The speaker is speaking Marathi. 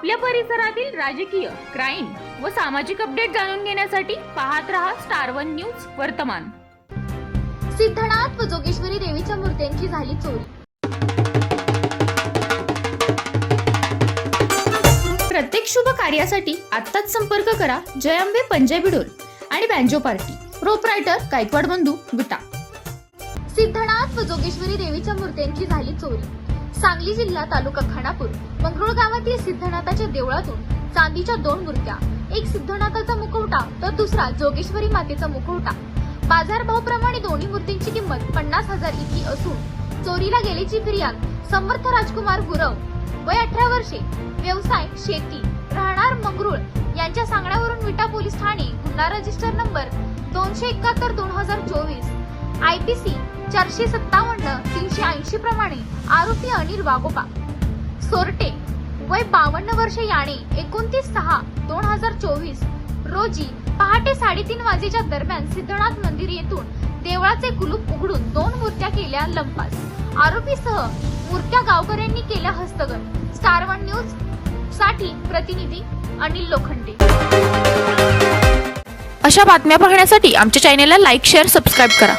आपल्या परिसरातील राजकीय क्राईम व सामाजिक अपडेट जाणून घेण्यासाठी पाहत रहा स्टार वन न्यूज वर्तमान. सिद्धनाथ व जोगेश्वरी देवीच्या मूर्त्यांची झाली चोरी. प्रत्येक शुभ कार्यासाठी आत्ताच संपर्क करा जय अंबे पंजाबी डोल आणि बँजो पार्टी. प्रोपरायटर गायकवाड बंधू विटा सिद्धनाथ व जोगेश्वरी देवीच्या मूर्त्यांची झाली चोरी. सांगली जिल्हा तालुका खानापूर मंगरुळ गावातील सिद्धनाथाच्या देवळातून चांदीच्या दोन मूर्त्या एक सिद्धनाथाचा मुखवटा तर दुसरा जोगेश्वरी मातेचा मुखवटा बाजारभावाप्रमाणे दोन्ही मूर्तींची किंमत पन्नास हजार इतकी असून चोरीला गेल्याची फिर्याद समर्थ राजकुमार गुरव वय अठरा वर्षे व्यवसाय शेती राहणार मंगरुळ यांच्या सांगण्यावरून विटा पोलीस ठाणे गुन्हा रजिस्टर नंबर दोनशे एकाहत्तर दोन हजार चोवीस आय पी सी चारशे सत्तावन्न तीनशे ऐंशी प्रमाणे आरोपी अनिल वागोबा सोरटे वय बावन्न वर्ष याने एकोणतीस सहा दोन हजार चोवीस रोजी पहाटे साडेतीन वाजेच्या दरम्यान सिद्धनाथ मंदिर येथून देवळाचे कुलूप उघडून दोन मूर्त्या केल्या लंपास. आरोपीसह मूर्त्या गावकऱ्यांनी केल्या हस्तगत. स्टार वन न्यूजसाठी प्रतिनिधी अनिल लोखंडे. अशा बातम्या पाहण्यासाठी आमच्या चॅनेलला लाईक शेअर सबस्क्राईब करा.